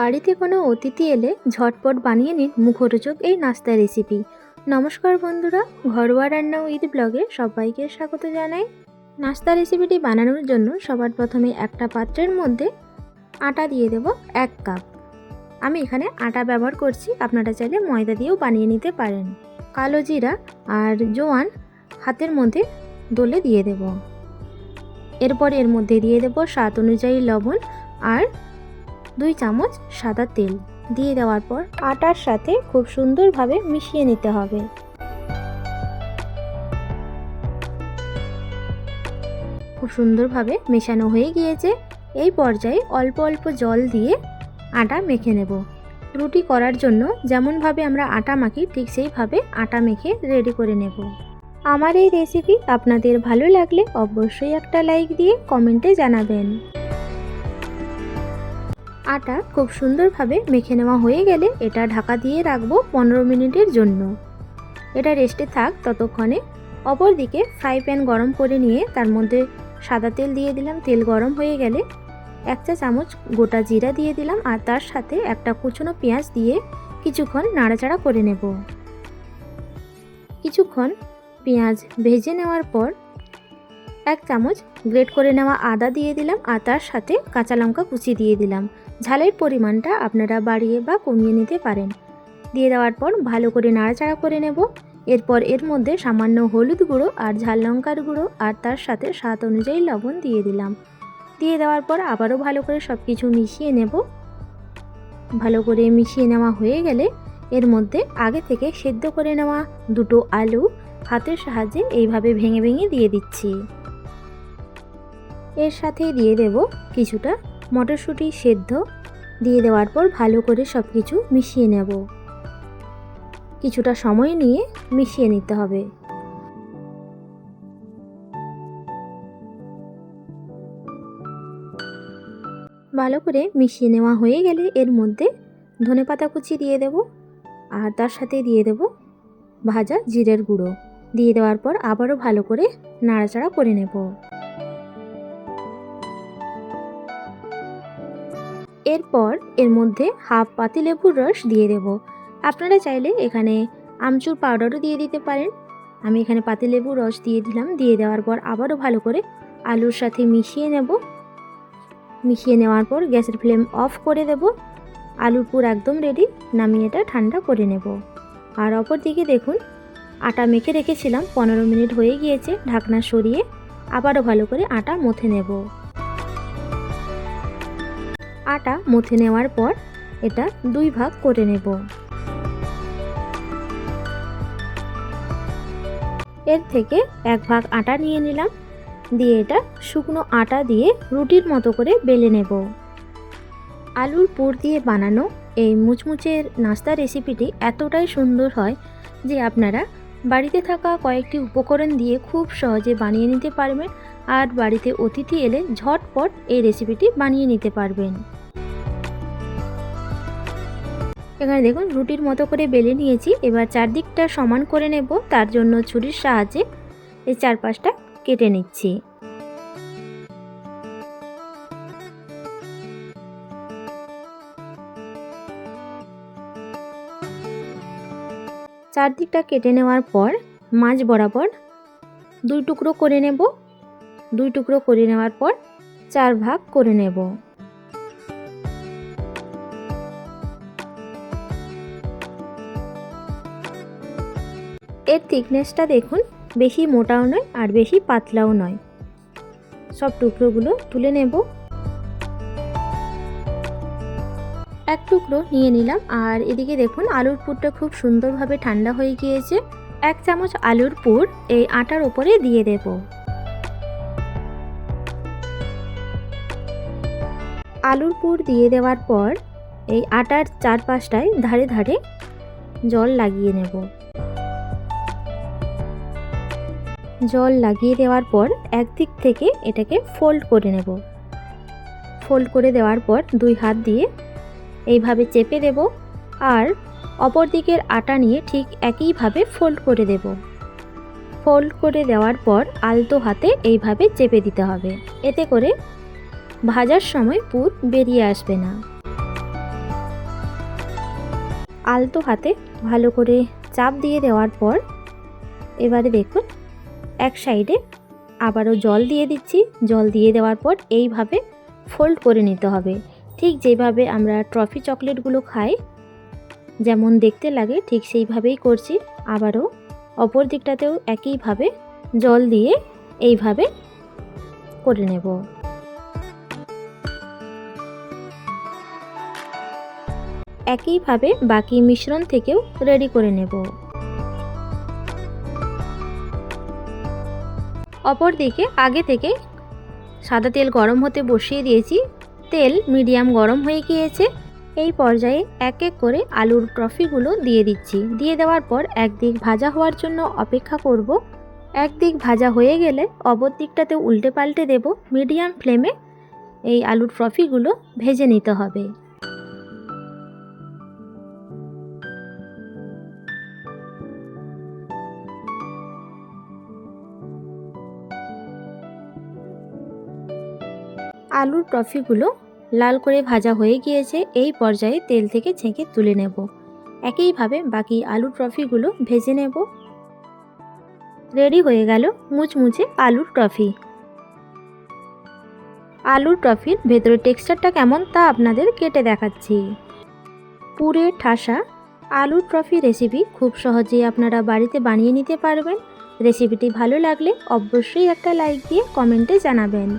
বাড়িতে কোনো অতিথি এলে ঝটপট বানিয়ে নিন মুখরোচক এই নাস্তা রেসিপি নমস্কার বন্ধুরা, ঘরোয়া রান্না উইথ ব্লগে সবাইকে স্বাগত জানাই। নাস্তা রেসিপিটি বানানোর জন্য সবার প্রথমে একটা পাত্রের মধ্যে আটা দিয়ে দেব এক কাপ। আমি এখানে আটা ব্যবহার করছি, আপনারা চাইলে ময়দা দিয়েও বানিয়ে নিতে পারেন। কালো জিরা আর জোয়ান হাতের মধ্যে দলে দিয়ে দেব। এরপর এর মধ্যে দিয়ে দেব স্বাদ অনুযায়ী লবণ আর দুই চামচ সাদা তেল দিয়ে দেওয়ার পর আটার সাথে খুব সুন্দরভাবে মিশিয়ে নিতে হবে। খুব সুন্দরভাবে মেশানো হয়ে গিয়েছে। এই পর্যায়ে অল্প অল্প জল দিয়ে আটা মেখে নেব। রুটি করার জন্য যেমনভাবে আমরা আটা মাখি, ঠিক সেইভাবে আটা মেখে রেডি করে নেব। আমার এই রেসিপি আপনাদের ভালো লাগলে অবশ্যই একটা লাইক দিয়ে কমেন্টে জানাবেন। আটা খুব সুন্দরভাবে মেখে নেওয়া হয়ে গেলে এটা ঢাকা দিয়ে রাখব পনেরো মিনিটের জন্য। এটা রেস্টে থাক ততক্ষণে। অপর দিকে ফ্রাই প্যান গরম করে নিয়ে তার মধ্যে সাদা তেল দিয়ে দিলাম। তেল গরম হয়ে গেলে এক চা চামচ গোটা জিরা দিয়ে দিলাম আর তার সাথে একটা কুচনো পেঁয়াজ দিয়ে কিছুক্ষণ নাড়াচাড়া করে নেব। কিছুক্ষণ পেঁয়াজ ভেজে নেওয়ার পর এক চামচ গ্রেট করে নেওয়া আদা দিয়ে দিলাম আর তার সাথে কাঁচা লঙ্কা কুচি দিয়ে দিলাম। ঝালের পরিমাণটা আপনারা বাড়িয়ে বা কমিয়ে নিতে পারেন। দিয়ে দেওয়ার পর ভালো করে নাড়াচাড়া করে নেব। এরপর এর মধ্যে সামান্য হলুদ গুঁড়ো আর ঝাল লঙ্কার গুঁড়ো আর তার সাথে স্বাদ অনুযায়ী লবণ দিয়ে দিলাম। দিয়ে দেওয়ার পর আবারও ভালো করে সব কিছু মিশিয়ে নেব। ভালো করে মিশিয়ে নেওয়া হয়ে গেলে এর মধ্যে আগে থেকে সেদ্ধ করে নেওয়া দুটো আলু হাতের সাহায্যে এইভাবে ভেঙে ভেঙে দিয়ে দিচ্ছি। এর সাথেই দিয়ে দেব কিছুটা মটরশুঁটি সেদ্ধ। দিয়ে দেওয়ার পর ভালো করে সব কিছু মিশিয়ে নেব। কিছুটা সময় নিয়ে মিশিয়ে নিতে হবে। ভালো করে মিশিয়ে নেওয়া হয়ে গেলে এর মধ্যে ধনেপাতা কুচি দিয়ে দেব আর তার সাথে দিয়ে দেব ভাজা জিরের গুঁড়ো। দিয়ে দেওয়ার পর আবারও ভালো করে নাড়াচাড়া করে নেব। এরপর এর মধ্যে হাফ পাতিলেবুর রস দিয়ে দেব। আপনারা চাইলে এখানে আমচুর পাউডারও দিয়ে দিতে পারেন। আমি এখানে পাতি পাতিলেবুর রস দিয়ে দিলাম। দিয়ে দেওয়ার পর আবারও ভালো করে আলুর সাথে মিশিয়ে নেব। মিশিয়ে নেওয়ার পর গ্যাসের ফ্লেম অফ করে দেব। আলুর পুর একদম রেডি নামিয়ে এটা ঠান্ডা করে নেব। আর অপর দিকে দেখুন, আটা মেখে রেখেছিলাম। পনেরো মিনিট হয়ে গিয়েছে ঢাকনা সরিয়ে। আবারও ভালো করে আটা মথে নেব। আটা মুথে নেওয়ার পর এটা দুই ভাগ করে নেব। এর থেকে এক ভাগ আটা নিয়ে নিলাম, দিয়ে এটা শুকনো আটা দিয়ে রুটির মতো করে বেলে নেব। আলুর পুর দিয়ে বানানো এই মুচমুচের নাস্তা রেসিপিটি এতটাই সুন্দর হয় যে আপনারা বাড়িতে থাকা কয়েকটি উপকরণ দিয়ে খুব সহজে বানিয়ে নিতে পারবেন আর বাড়িতে অতিথি এলে ঝটপট এই রেসিপিটি বানিয়ে নিতে পারবেন। এখানে দেখুন, রুটির মতো করে বেলে নিয়েছি। এবার চারদিকটা সমান করে নেব, তার জন্য ছুরির সাহায্যে এই চারপাশটা কেটে নিচ্ছি। চারদিকটা কেটে নেওয়ার পর মাছ বরাবর দুই টুকরো করে নেব। দুই টুকরো করে নেওয়ার পর চার ভাগ করে নেব। এর থিকনেসটা দেখুন, বেশি মোটাও নয় আর বেশি পাতলাও নয়। সব টুকরোগুলো তুলে নেব। এক টুকরো নিয়ে নিলাম আর এদিকে দেখুন, আলুর পুরটা খুব সুন্দরভাবে ঠান্ডা হয়ে গিয়েছে। এক চামচ আলুর পুর এই আটার ওপরে দিয়ে দেব। আলুর পুর দিয়ে দেওয়ার পর এই আটার চারপাশটায় ধারে ধারে জল লাগিয়ে নেব। জল লাগিয়ে দেওয়ার পর একদিক থেকে এটাকে ফোল্ড করে নেব। ফোল্ড করে দেওয়ার পর দুই হাত দিয়ে এইভাবে চেপে দেব আর অপর দিকের আটা নিয়ে ঠিক একইভাবে ফোল্ড করে দেব। ফোল্ড করে দেওয়ার পর আলতো হাতে এইভাবে চেপে দিতে হবে। এতে করে ভাজার সময় পুর বেরিয়ে আসবে না। আলতো হাতে ভালো করে চাপ দিয়ে দেওয়ার পর এবারে দেখুন এক সাইডে। আবারও জল দিয়ে দিচ্ছি। জল দিয়ে দেওয়ার পর এইভাবে ফোল্ড করে নিতে হবে। ঠিক যেভাবে আমরা ট্রফি চকলেটগুলো খাই, যেমন দেখতে লাগে, ঠিক সেইভাবেই করছি। আবারও অপর দিকটাতেও একইভাবে জল দিয়ে এইভাবে করে নেব। একইভাবে বাকি মিশ্রণ থেকেও রেডি করে নেব। অপর দিকে আগে থেকে সাদা তেল গরম হতে বসিয়ে দিয়েছি। তেল মিডিয়াম গরম হয়ে গিয়েছে। এই পর্যায়ে এক এক করে আলুর ট্রফিগুলো দিয়ে দিচ্ছি। দিয়ে দেওয়ার পর একদিক ভাজা হওয়ার জন্য অপেক্ষা করব। একদিক ভাজা হয়ে গেলে অপর দিকটাতে উল্টে পাল্টে দেব। মিডিয়াম ফ্লেমে এই আলুর ট্রফিগুলো ভেজে নিতে হবে। আলুর টফিগুলো লাল করে ভাজা হয়ে গিয়েছে, এই পর্যায়ে তেল থেকে ছেঁকে তুলে নেব। একইভাবে বাকি আলুর ট্রফিগুলো ভেজে নেব। রেডি হয়ে গেল মুচমুচে আলুর টফি। আলুর টফির ভেতরের টেক্সচারটা কেমন তা আপনাদের কেটে দেখাচ্ছি। পুরে ঠাসা আলুর ট্রফি রেসিপি খুব সহজেই আপনারা বাড়িতে বানিয়ে নিতে পারবেন। রেসিপিটি ভালো লাগলে অবশ্যই একটা লাইক দিয়ে কমেন্টে জানাবেন।